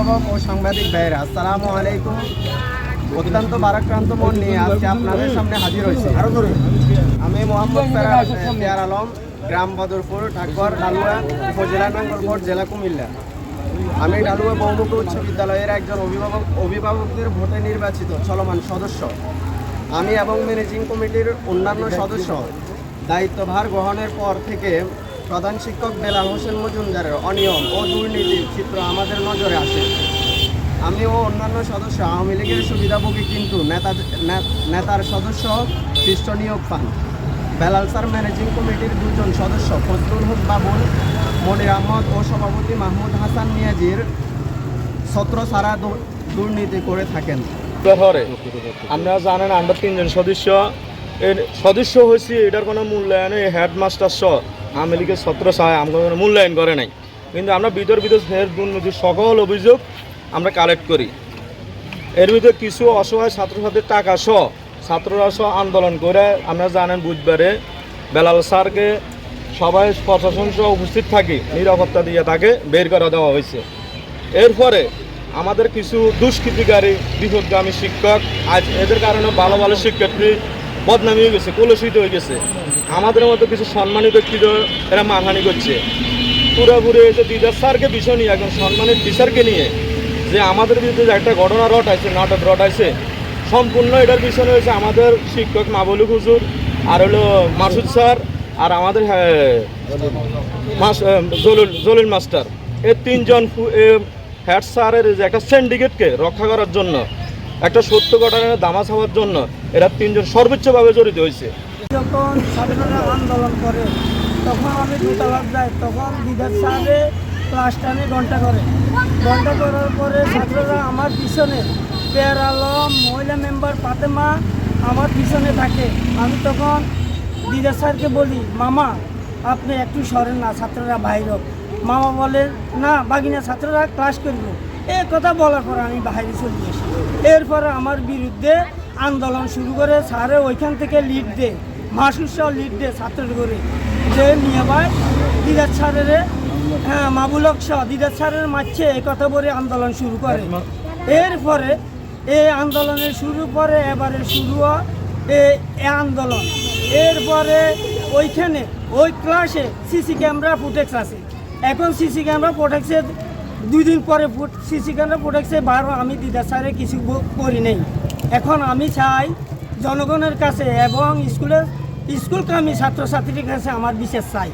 অভিভাবক ও সাংবাদিক ভাইয়েরা, আসসালামু আলাইকুম। অত্যন্ত বারাক্রান্ত মন নিয়ে আজকে আপনাদের সামনে হাজির হয়েছি। আমি মোহাম্মদ আলম, গ্রাম বদরপুর ঢাকর ডালুয়া, উপজেলা নাঙ্গলকোট জেলা কুমিল্লা। আমি ডালুয়া বহুমুখী উচ্চ বিদ্যালয়ের একজন অভিভাবক, অভিভাবকদের ভোটে নির্বাচিত চলমান সদস্য। আমি এবং ম্যানেজিং কমিটির অন্যান্য সদস্য। দায়িত্বভার গ্রহণের পর থেকে প্রধান শিক্ষক বেলাল হোসেন মজুমদারের অনিয়ম ও দুর্নীতির চিত্র আমাদের নজরে আসে। আমি ও অন্যান্য সদস্য আওয়ামী লীগের সুবিধাভোগী কিন্তু নেতা নেতার সদস্য খ্রিস্ট নিয়োগ পান। বেলাল স্যার ম্যানেজিং কমিটির দুজন সদস্য ফজলুল হক বাবুল, মনির আহমদ ও সভাপতি মাহমুদ হাসান নিয়াজির ছত্র দু- দুর্নীতি করে থাকেন। আপনারা জানেন আমরা তিনজন সদস্য। এর সদস্য হয়েছি, এটার কোনো মূল্যায়ন হেডমাস্টার সহ আওয়ামী লীগের ছত্র সহায় আমাকে কোনো মূল্যায়ন করে নাই। কিন্তু আমরা ভিতর ফের দুর্নীতির সকল অভিযোগ আমরা কালেক্ট করি। এর ভিতরে কিছু অসহায় ছাত্রছাত্রীর টাকা সহ ছাত্ররা সহ আন্দোলন করে আপনারা জানেন বুধবারে বেলাল স্যারকে সবাই প্রশাসন সহ উপস্থিত থাকি, নিরাপত্তা দিয়ে তাকে বের করে দেওয়া হয়েছে। এরপরে আমাদের কিছু দুষ্কৃতিকারী বিপদগামী শিক্ষক, আজ এদের কারণে ভালো ভালো শিক্ষার্থী বদনামি হয়ে গেছে কলুষিত হয়ে গেছে। আমাদের মতো কিছু সম্মানিত ব্যক্তিত্ব এরা মানহানি করছে। পুরোপুরি এসে দিদার স্যারকে বিষয় নিয়ে একজন সম্মানিত টিচারকে নিয়ে যে আমাদের বিরুদ্ধে যে একটা ঘটনা রটাইছে নাটক রটাইছে সম্পূর্ণ এটার পিছনে হয়েছে আমাদের শিক্ষক মাবলুক হুজুর আর হলো মাসুদ স্যার আর আমাদের হ্যাঁ, জলিল জলিল মাস্টার। এই তিনজন হেড স্যারের যে একটা সিন্ডিকেটকে রক্ষা করার জন্য একটা সত্য ঘটনার দামা ছাওয়ার জন্য এরা তিনজন সর্বোচ্চভাবে জড়িত হয়েছে। যখন ছাত্ররা আন্দোলন করে, তখন আমি দোতলার যাই, তখন দিদার সাহেবে ক্লাস টাইমে ঘণ্টা করে। ঘণ্টা করার পরে ছাত্ররা আমার পিছনে পেয়ার আলম, মহিলা মেম্বার ফাতেমা আমার পিছনে থাকে। আমি তখন দিদার স্যারকে বলি, মামা, আপনি একটু সরেন না, ছাত্ররা বাইর মামা বলেন না, বাগিনা, ছাত্ররা ক্লাস করব। এই কথা বলার পর আমি বাইরে চলে আসি। এরপরে আমার বিরুদ্ধে আন্দোলন শুরু করে স্যারে ওইখান থেকে লিড দে মাসুসহ লিড দে ছাত্রের করে যে নিয়ে ভাই দিদার স্যারের হ্যাঁ মাবুলক সহ দিদার স্যারের মারছে এই কথা বলে আন্দোলন শুরু করে। এরপরে এই আন্দোলনের শুরু পরে এবারে শুরু হয় এ- আন্দোলন। এরপরে ওইখানে ওই ক্লাসে সিসি ক্যামেরা ফুটেক্স আছে। এখন সিসি ক্যামেরা ফুটেক্সে দুই দিন পরে সিসি ক্যামেরা ফুটেক্সে বারো আমি দিদা স্যারে কিছু করি নেই। এখন আমি চাই জনগণের কাছে এবং স্কুলের স্কুল কামী ছাত্রছাত্রীর কাছে আমার বিশেষ চাই।